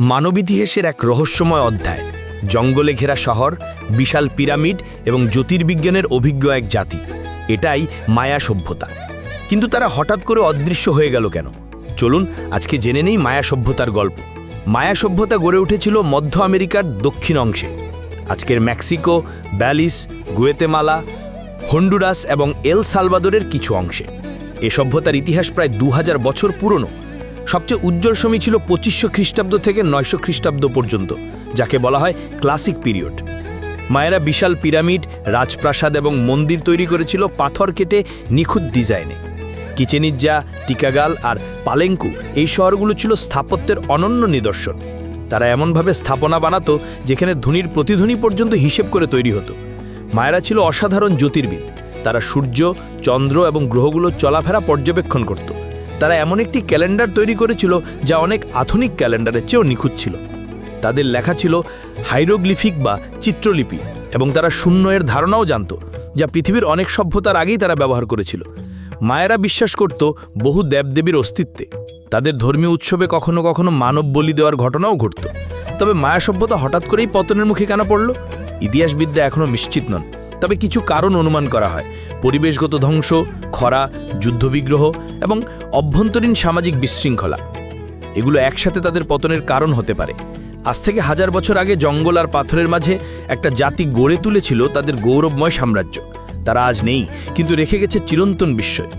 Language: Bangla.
মানবিতিহাসের এক রহস্যময় অধ্যায়। জঙ্গলে ঘেরা শহর, বিশাল পিরামিড এবং জ্যোতির্বিজ্ঞানের অভিজ্ঞ এক জাতি। এটাই মায়া সভ্যতা। কিন্তু তারা হঠাৎ করে অদৃশ্য হয়ে গেল কেন? চলুন আজকে জেনে নেই মায়া সভ্যতার গল্প। মায়া সভ্যতা গড়ে উঠেছিল মধ্য আমেরিকার দক্ষিণ অংশে। আজকের মেক্সিকো, ব্যালিস, গুয়েতেমালা, হন্ডুরাস এবং এল সালভাদোরের কিছু অংশে। এ সভ্যতার ইতিহাস প্রায় দু হাজার বছর পুরনো। সবচেয়ে উজ্জ্বল সময় ছিল পঁচিশশো খ্রিস্টাব্দ থেকে নয়শো খ্রিস্টাব্দ পর্যন্ত, যাকে বলা হয় ক্লাসিক পিরিয়ড। মায়েরা বিশাল পিরামিড, রাজপ্রাসাদ এবং মন্দির তৈরি করেছিল পাথর কেটে নিখুঁত ডিজাইনে। কিচেনিজ্জা, টিকাগাল আর পালেঙ্কু এই শহরগুলো ছিল স্থাপত্যের অনন্য নিদর্শন। তারা এমনভাবে স্থাপনা বানাতো যেখানে ধ্বনির প্রতিধ্বনি পর্যন্ত হিসেব করে তৈরি হতো। মায়েরা ছিল অসাধারণ জ্যোতির্বিদ। তারা সূর্য, চন্দ্র এবং গ্রহগুলোর চলাফেরা পর্যবেক্ষণ করত। তারা এমন একটি ক্যালেন্ডার তৈরি করেছিল যা অনেক আধুনিক ক্যালেন্ডারের চেয়েও নিখুঁত ছিল। তাদের লেখা ছিল হাইরোগ্লিফিক বা চিত্রলিপি এবং তারা শূন্য এর ধারণাও জানত, যা পৃথিবীর অনেক সভ্যতার আগেই তারা ব্যবহার করেছিল। মায়েরা বিশ্বাস করত বহু দেবদেবীর অস্তিত্বে। তাদের ধর্মীয় উৎসবে কখনো কখনো মানব বলি দেওয়ার ঘটনাও ঘটত। তবে মায়া সভ্যতা হঠাৎ করেই পতনের মুখে কেন পড়ল? ইতিহাসবিদরা এখনও নিশ্চিত নন। তবে কিছু কারণ অনুমান করা হয়। পরিবেশগত ধ্বংস, খরা, যুদ্ধবিগ্রহ এবং অভ্যন্তরীণ সামাজিক বিশৃঙ্খলা। এগুলো একসাথে তাদের পতনের কারণ হতে পারে। আজ থেকে হাজার বছর আগে জঙ্গল আর পাথরের মাঝে একটা জাতি গড়ে তুলেছিল তাদের গৌরবময় সাম্রাজ্য। তারা আজ নেই, কিন্তু রেখে গেছে চিরন্তন বিস্ময়।